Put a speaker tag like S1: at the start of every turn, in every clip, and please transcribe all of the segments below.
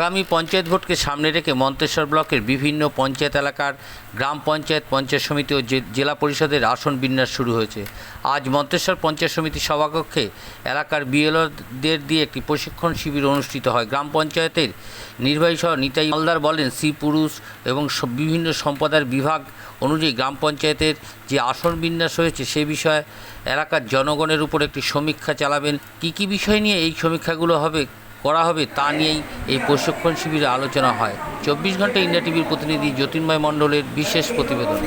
S1: আগামী পঞ্চায়েত ভোটকে সামনে রেখে মন্তেশ্বর ব্লকের বিভিন্ন পঞ্চায়েত এলাকার গ্রাম পঞ্চায়েত পঞ্চায়েত সমিতি ও জেলা পরিষদের আসন বিন্যাস শুরু হয়েছে। আজ মন্তেশ্বর পঞ্চায়েত সমিতি সভাকক্ষে এলাকার বিএলওদের দিয়ে একটি প্রশিক্ষণ শিবির অনুষ্ঠিত হয়। গ্রাম পঞ্চায়েতের নির্বাহী সহ নিতাই মালদার বলেন স্ত্রী পুরুষ এবং বিভিন্ন সম্প্রদায়ের বিভাগ অনুযায়ী গ্রাম পঞ্চায়েতের যে আসন বিন্যাস হয়েছে, সে বিষয়ে এলাকার জনগণের উপর একটি সমীক্ষা চালাবেন। কী কী বিষয় নিয়ে এই সমীক্ষাগুলো হবে? করা হবে তা নিয়েই এই প্রশিক্ষণ শিবিরে আলোচনা হয়। চব্বিশ ঘণ্টা ইন্ডিয়া টিভির প্রতিনিধি জ্যোতির্ময় মণ্ডলের বিশেষ প্রতিবেদন।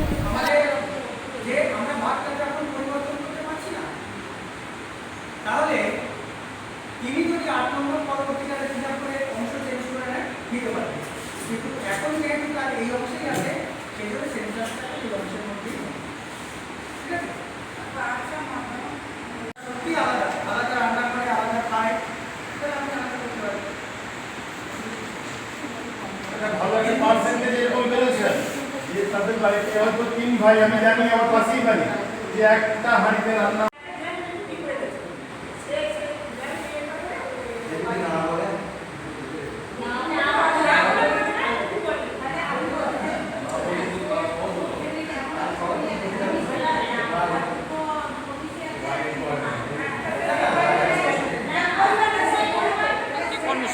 S2: কিন্তু এখন যেহেতু তার এই অংশেই আছে সেই জন্য সেন্সাসটা এই অংশের মধ্যেই হবে। ঠিক আছে সত্যি আলাদা আলাদা রান্না করে আলাদা খায় তাহলে আমি আলাদা করতে পারি
S3: একটা ভালো একটা যে তাদের বাড়িতে তিন ভাই আমি জানি আমার পাশেই বাড়ি। যে একটা হাঁড়িতে রান্না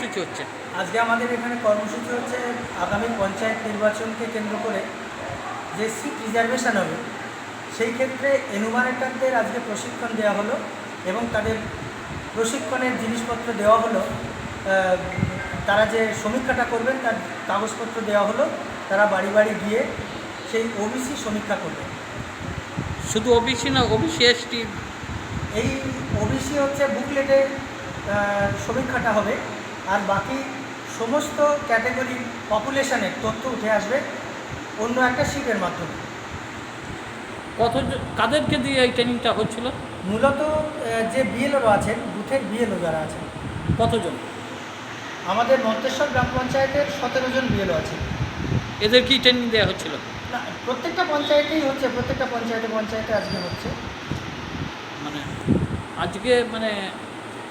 S1: কর্মসূচি হচ্ছে?
S2: আজকে আমাদের এখানে কর্মসূচি হচ্ছে আগামী পঞ্চায়েত নির্বাচনকে কেন্দ্র করে যে সিট রিজার্ভেশন হবে সেই ক্ষেত্রে এনুমারেটারদের আজকে প্রশিক্ষণ দেওয়া হলো এবং তাদের প্রশিক্ষণের জিনিসপত্র দেওয়া হলো তারা যে সমীক্ষাটা করবেন তার কাগজপত্র দেওয়া হলো তারা বাড়ি বাড়ি গিয়ে সেই ওবিসি সমীক্ষা করবেন
S4: শুধু ওবিসি না ওবিসি এসটি?
S2: এই ওবিসি হচ্ছে বুকলেটের সমীক্ষাটা হবে। আর বাকি সমস্ত ক্যাটাগরি পপুলেশনের তথ্য উঠে আসবে অন্য একটা শিটের মাধ্যমে।
S4: কত কাদেরকে দিয়ে এই ট্রেনিংটা হচ্ছিল?
S2: মূলত যে বিএলওরা আছেন বুথের বিএলও যারা আছেন।
S4: কতজন?
S2: আমাদের মন্তেশ্বর গ্রাম পঞ্চায়েতের সতেরো জন বিএলও আছে
S4: এদের কি ট্রেনিং দেওয়া হচ্ছিল?
S2: না প্রত্যেকটা পঞ্চায়েতেই হচ্ছে প্রত্যেকটা পঞ্চায়েতে পঞ্চায়েতে আজকে হচ্ছে।
S4: মানে আজকে মানে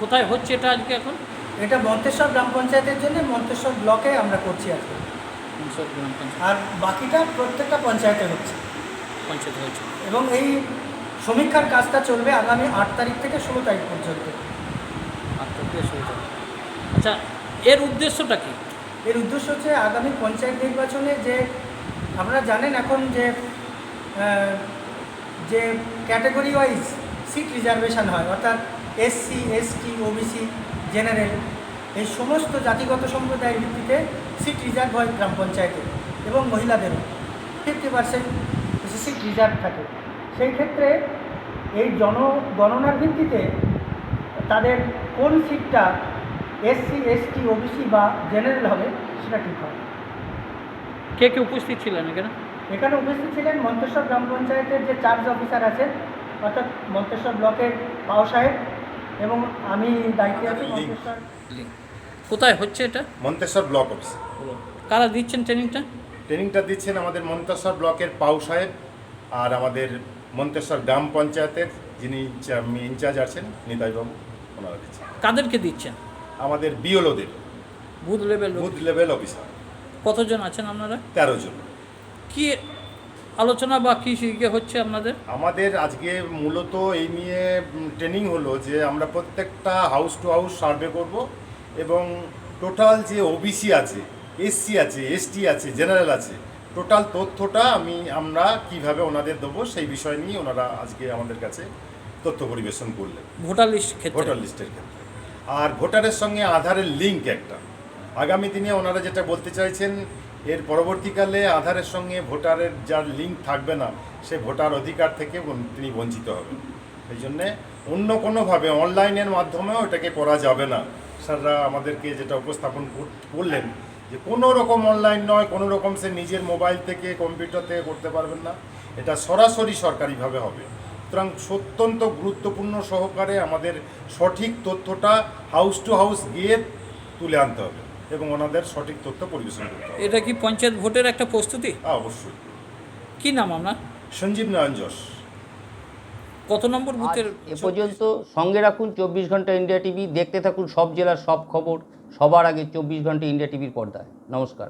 S4: কোথায় হচ্ছে এটা আজকে এখন?
S2: এটা মন্তেশ্বর গ্রাম পঞ্চায়েতের জন্য মন্তেশ্বর ব্লকে আমরা করছি
S4: আর পঞ্চায়েত।
S2: আর বাকিটা প্রত্যেকটা পঞ্চায়েতে হচ্ছে।
S4: পঞ্চায়েত
S2: এবং এই সমীক্ষার কাজটা চলবে আগামী আট তারিখ থেকে ষোলো তারিখ পর্যন্ত।
S4: হবে। আচ্ছা এর উদ্দেশ্যটা কি?
S2: এর উদ্দেশ্য হচ্ছে আগামী পঞ্চায়েত নির্বাচনে যে আপনারা জানেন এখন যে যে ক্যাটাগরি ওয়াইজ সিট রিজার্ভেশন হয় অর্থাৎ এসসি এসটি ওবিসি জেনারেল এই সমস্ত জাতিগত সম্প্রদায়ের ভিত্তিতে সিট রিজার্ভ হয় গ্রাম পঞ্চায়েতে এবং মহিলাদেরও। ফিফটি পার্সেন্ট সিট রিজার্ভ থাকে। সেই ক্ষেত্রে এই জনগণনার ভিত্তিতে তাদের কোন সিটটা এসসি এসটি ওবিসি বা জেনারেল হবে সেটা ঠিক হবে।
S4: কে কে উপস্থিত ছিলেন এখানে?
S2: এখানে উপস্থিত ছিলেন মন্তেশ্বর গ্রাম পঞ্চায়েতের যে চার্জ অফিসার আছেন অর্থাৎ মন্তেশ্বর ব্লকের পাও সাহেব এবং আমি দায়িত্বে আছি মন্তেশ্বর।
S4: কোথায় হচ্ছে এটা?
S3: মন্তেশ্বর ব্লক অফিস
S4: কারা দিচ্ছেন ট্রেনিংটা
S3: ট্রেনিংটা দিচ্ছেন আমাদের মন্তেশ্বর ব্লকের পাউ সাহেব আর আমাদের মন্তেশ্বর গ্রাম পঞ্চায়েতের যিনি ইনচা- ইনচার্জ আছেন নিতাইবাবু ওনারা দিচ্ছেন।
S4: কাদেরকে দিচ্ছেন?
S3: আমাদের বিওলোদের।
S4: Booth level
S3: booth level officer
S4: কতজন আছেন আপনারা?
S3: তেরো জন।
S4: কি আলোচনা বা কি শিখে হচ্ছে আপনাদের?
S3: আমাদের আজকে মূলত এই নিয়ে ট্রেনিং হলো যে আমরা প্রত্যেকটা হাউস টু হাউস সার্ভে করব এবং টোটাল যে ওবিসি আছে এসসি আছে এসটি আছে জেনারেল আছে টোটাল তথ্যটা আমি আমরা কীভাবে ওনাদের দেবো সেই বিষয় নিয়ে ওনারা আজকে আমাদের কাছে তথ্য পরিবেশন করলেন।
S4: ভোটার লিস্ট ক্ষেত্রে।
S3: ভোটার লিস্টের ক্ষেত্রে। আর ভোটারের সঙ্গে আধারের লিঙ্ক একটা। আগামী দিনে ওনারা যেটা বলতে চাইছেন এর পরবর্তীকালে আধারের সঙ্গে ভোটারের যার লিঙ্ক থাকবে না, সে ভোটার অধিকার থেকে তিনি বঞ্চিত হবেন। এই জন্যে অন্য কোনোভাবে অনলাইনের মাধ্যমেও এটাকে করা যাবে না। স্যাররা আমাদেরকে যেটা উপস্থাপন কর- করলেন যে কোনো রকম অনলাইন নয়, কোনো রকম সে নিজের মোবাইল থেকে, কম্পিউটার থেকে করতে পারবেন না। এটা সরাসরি সরকারিভাবে হবে। সুতরাং অত্যন্ত গুরুত্বপূর্ণ সহকারে আমাদের সঠিক তথ্যটা হাউস টু হাউস গিয়ে তুলে আনতে হবে। এবং ওনাদের সঠিক তথ্য পরিবেশন করতে হবে।
S4: এটা কি পঞ্চায়েত ভোটের একটা প্রস্তুতি?
S3: অবশ্যই।
S4: কি নাম আপনার?
S3: সঞ্জীব নারায়ণ যশ।
S4: কত নম্বর বুথের
S1: এ পর্যন্ত সঙ্গে রাখুন চব্বিশ ঘণ্টা ইন্ডিয়া টিভি দেখতে থাকুন সব জেলার সব খবর সবার আগে চব্বিশ ঘণ্টা ইন্ডিয়া টিভির পর্দায়। নমস্কার।